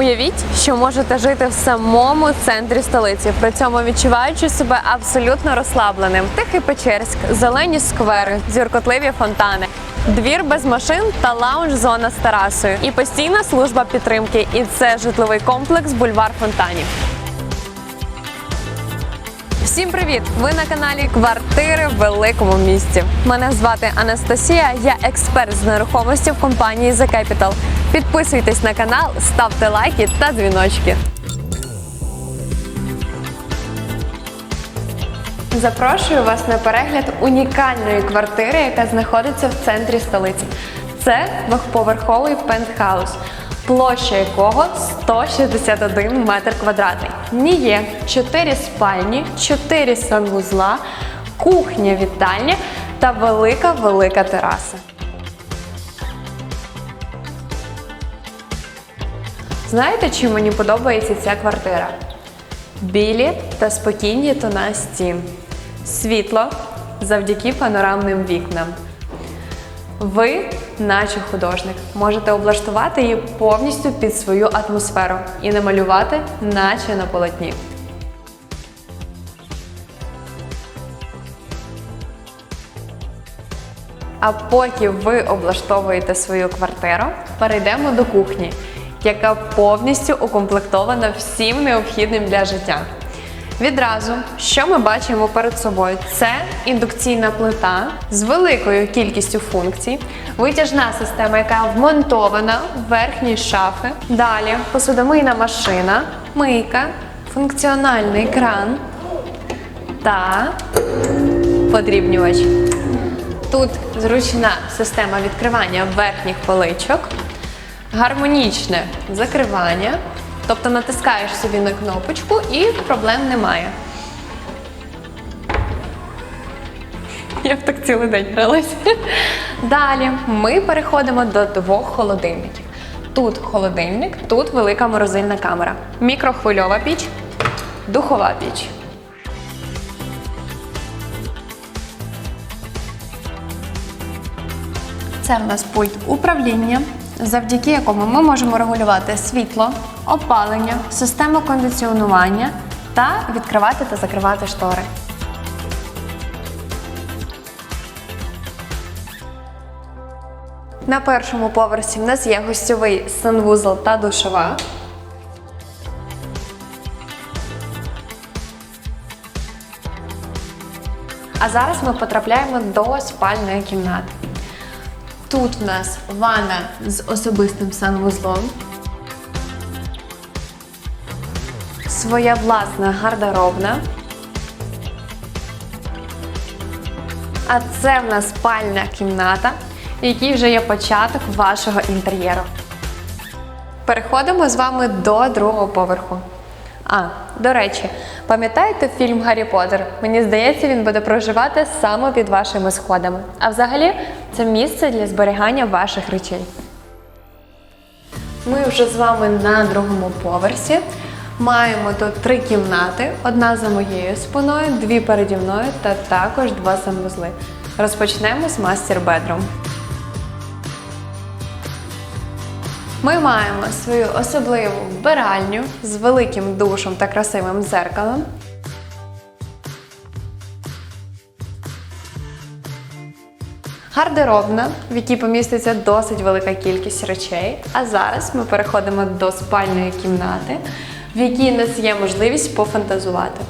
Уявіть, що можете жити в самому центрі столиці, при цьому відчуваючи себе абсолютно розслабленим. Тихий Печерськ, зелені сквери, зіркотливі фонтани. Двір без машин та лаунж-зона з терасою, і постійна служба підтримки. І це житловий комплекс Бульвар Фонтанів. Всім привіт! Ви на каналі Квартири в великому місті. Мене звати Анастасія. Я експерт з нерухомості в компанії The Capital. Підписуйтесь на канал, ставте лайки та дзвіночки. Запрошую вас на перегляд унікальної квартири, яка знаходиться в центрі столиці. Це двохповерховий пентхаус, площа якого 161 метр квадратний. В ній є 4 спальні, 4 санвузла, кухня, вітальня та велика-велика тераса. Знаєте, чим мені подобається ця квартира? Білі та спокійні тона стін. Світло завдяки панорамним вікнам. Ви, наче художник, можете облаштувати її повністю під свою атмосферу і намалювати, наче на полотні. А поки ви облаштовуєте свою квартиру, перейдемо до кухні, яка повністю укомплектована всім необхідним для життя. Відразу, що ми бачимо перед собою, це індукційна плита з великою кількістю функцій, витяжна система, яка вмонтована в верхній шафи. Далі посудомийна машина, мийка, функціональний кран та подрібнювач. Тут зручна система відкривання верхніх поличок, гармонічне закривання, тобто натискаєш собі на кнопочку і проблем немає. Я б так цілий день гралася. Далі ми переходимо до двох холодильників. Тут холодильник, тут велика морозильна камера, мікрохвильова піч, духова піч. Це в нас пульт управління, завдяки якому ми можемо регулювати світло, опалення, систему кондиціонування та відкривати та закривати штори. На першому поверсі в нас є гостьовий санвузол та душова. А зараз ми потрапляємо до спальної кімнати. Тут в нас ванна з особистим санвузлом. Своя власна гардеробна. А це в нас спальня кімната, в якій вже є початок вашого інтер'єру. Переходимо з вами до другого поверху. А, до речі, пам'ятаєте фільм Гаррі Поттер? Мені здається, він буде проживати саме під вашими сходами. А взагалі, це місце для зберігання ваших речей. Ми вже з вами на другому поверсі. Маємо тут три кімнати: одна за моєю спиною, дві переді мною та також два санвузли. Розпочнемо з мастер Ми маємо свою особливу вбиральню з великим душем та красивим дзеркалом. Гардеробна, в якій поміститься досить велика кількість речей. А зараз ми переходимо до спальної кімнати, в якій у нас є можливість пофантазувати.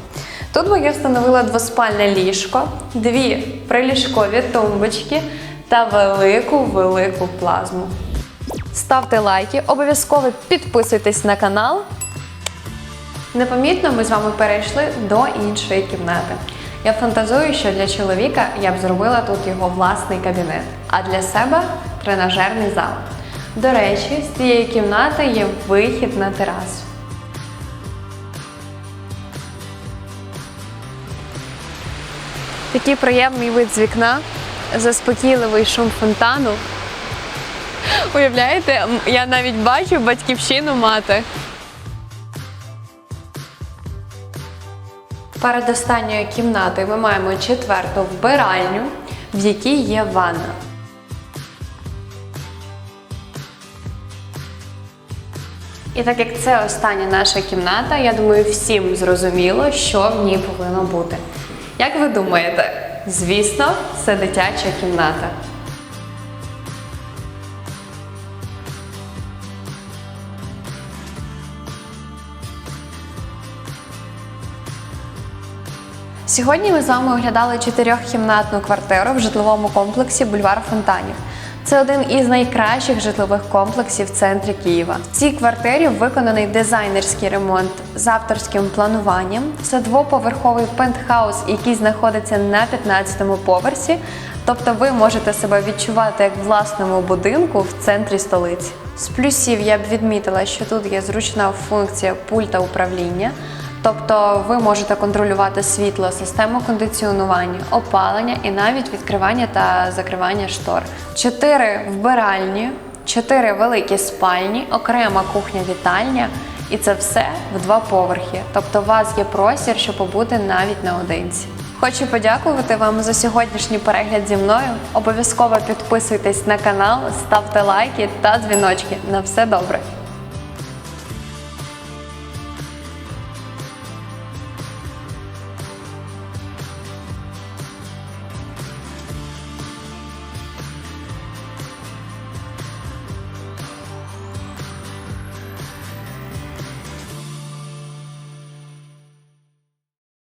Тут я встановила двоспальне ліжко, дві приліжкові тумбочки та велику-велику плазму. Ставте лайки, обов'язково підписуйтесь на канал. Непомітно ми з вами перейшли до іншої кімнати. Я фантазую, що для чоловіка я б зробила тут його власний кабінет, а для себе тренажерний зал. До речі, з цієї кімнати є вихід на терасу. Такий приємний вид з вікна, заспокійливий шум фонтану. Уявляєте, я навіть бачу батьківщину мати. Перед останньою кімнатою ми маємо четверту вбиральню, в якій є ванна. І так як це остання наша кімната, я думаю, всім зрозуміло, що в ній повинно бути. Як ви думаєте? Звісно, це дитяча кімната. Сьогодні ми з вами оглядали чотирьохкімнатну квартиру в житловому комплексі Бульвар Фонтанів. Це один із найкращих житлових комплексів в центрі Києва. В цій квартирі виконаний дизайнерський ремонт з авторським плануванням. Це двоповерховий пентхаус, який знаходиться на 15-му поверсі. Тобто ви можете себе відчувати як в власному будинку в центрі столиці. З плюсів я б відмітила, що тут є зручна функція пульта управління. Тобто ви можете контролювати світло, систему кондиціонування, опалення і навіть відкривання та закривання штор. Чотири вбиральні, чотири великі спальні, окрема кухня-вітальня. І це все в два поверхи. Тобто у вас є простір, щоб побути навіть наодинці. Хочу подякувати вам за сьогоднішній перегляд зі мною. Обов'язково підписуйтесь на канал, ставте лайки та дзвіночки. На все добре!